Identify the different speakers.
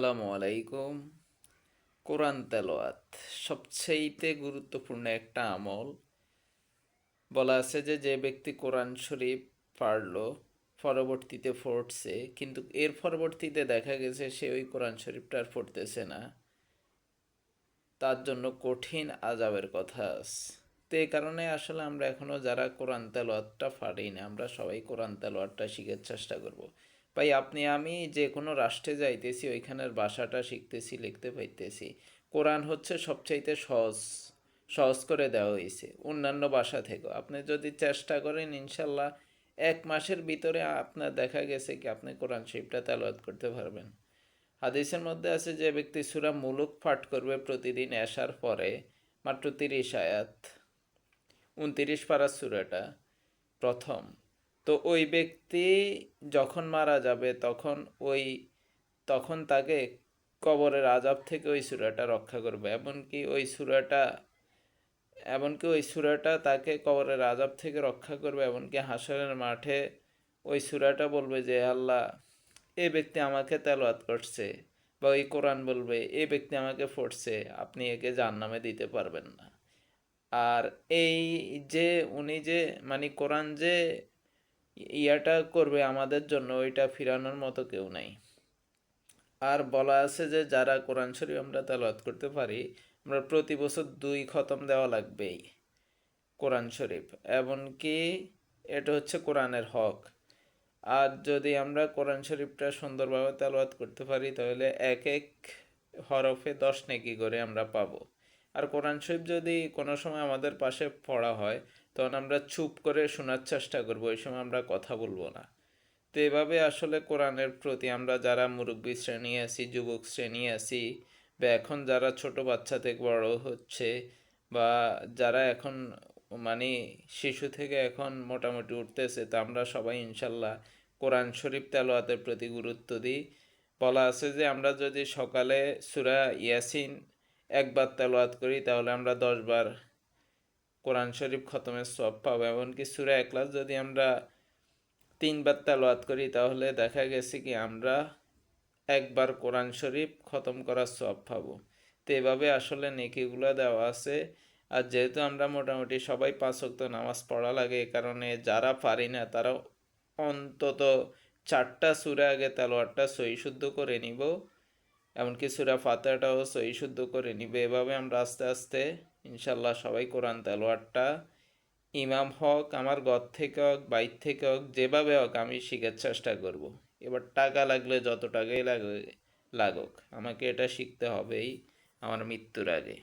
Speaker 1: আসসালামু আলাইকুম। কোরআন তেলোয়াত সবচেয়েতে গুরুত্বপূর্ণ একটা আমল। বলা আছে যে যে ব্যক্তি কোরআন শরীফ পারল, পরবর্তীতে পড়ছে, কিন্তু এর পরবর্তীতে দেখা গেছে সে ওই কোরআন শরীফটা আর পড়তেছে না। তার জন্য কঠিন আজাবের কথা আছে তো এই কারণে আসলে আমরা এখনও যারা কোরআন তেলোয়াতটা পারি না, আমরা সবাই কোরআন তেলোয়াতটা শিখার চেষ্টা করব। ভাই, আপনি, আমি যে কোনো রাষ্ট্রে যাইতেছি, ওইখানের ভাষাটা শিখতেছি, লিখতে পাইতেছি। কোরআন হচ্ছে সবচাইতে সহজ সহজ করে দেওয়া হয়েছে অন্যান্য ভাষা থেকেও। আপনি যদি চেষ্টা করেন, ইনশাল্লাহ এক মাসের ভিতরে আপনার দেখা গেছে কি, আপনি কোরআন শরীফটা তেলাওয়াত করতে পারবেন। হাদিসের মধ্যে আছে যে ব্যক্তি সুরা মুলুক পাঠ করবে প্রতিদিন আসার পরে, মাত্র তিরিশ আয়াত, উনতিরিশ পারা সুরাটা প্রথম। তো ওই ব্যক্তি যখন মারা যাবে, তখন ওই, তখন তাকে কবরের আজাব থেকে ওই সুরাটা রক্ষা করবে। এমনকি ওই সুরাটা, এমনকি ওই সুরাটা তাকে কবরের আজাব থেকে রক্ষা করবে। এমনকি হাসরের মাঠে ওই সুরাটা বলবে যে আল্লাহ, এ ব্যক্তি আমাকে তেলাওয়াত করছে বা ওই কোরআন বলবে, এ ব্যক্তি আমাকে ফোটছে আপনি একে জান নামে দিতে পারবেন না। আর এই যে, উনি যে মানে কোরআন যে ইয়াটা করবে আমাদের জন্য, ওইটা ফিরানোর মতো কেউ নাই। আর বলা আছে যে, যারা কোরআন শরীফ আমরা তেলাওয়াত করতে পারি, আমরা প্রতি বছর দুই খতম দেওয়া লাগবেই কোরআন শরীফ। এমনকি এটা হচ্ছে কোরআনের হক। আর যদি আমরা কোরআন শরীফটা সুন্দরভাবে তেলাওয়াত করতে পারি, তাহলে এক এক হরফে দশ নেকি করে আমরা পাবো। আর কোরআন শরীফ যদি কোনো সময় আমাদের পাশে পড়া হয়, তখন আমরা চুপ করে শোনার চেষ্টা করব ওই সময় আমরা কথা বলব না। তো এভাবে আসলে কোরআনের প্রতি আমরা যারা মুরব্বী শ্রেণি আছি, যুবক শ্রেণি আছি, বা এখন যারা ছোট বাচ্চা থেকে বড় হচ্ছে, বা যারা এখন মানে শিশু থেকে এখন মোটামুটি উঠতেছে, তা আমরা সবাই ইনশাল্লাহ কোরআন শরীফ তেলোয়াতের প্রতি গুরুত্ব দিই। বলা আছে যে আমরা যদি সকালে সুরা ইয়াসিন একবার তেলোয়াত করি, তাহলে আমরা দশবার কোরআন শরীফ খতমের সব পাবো। এমনকি সুরা একলাস যদি আমরা তিনবার তেলোয়াত করি, তাহলে দেখা গেছে কি আমরা একবার কোরআন শরীফ খতম করার সব পাবো। তো এভাবে আসলে নেকিগুলো দেওয়া আছে। আর যেহেতু আমরা মোটামুটি সবাই পাঁচ ওয়াক্ত নামাজ পড়া লাগে, এ কারণে যারা পারি না, তারা অন্তত চারটা সুরে আগে তেলোয়ারটা সই শুদ্ধ করে নিব। এমনকি সুরা ফাতাটাও সই শুদ্ধ করে নিবে এভাবে আমরা আস্তে আস্তে ইনশাল্লাহ সবাই কোরআন তেলোয়ারটা ইমাম হক, আমার ঘর থেকে হোক, বাইর থেকে হোক, যেভাবে হোক, আমি শিখার চেষ্টা করব। এবার টাকা লাগলে যত টাকাই লাগে, লাগুক, আমাকে এটা শিখতে হবেই আমার মৃত্যুর আগে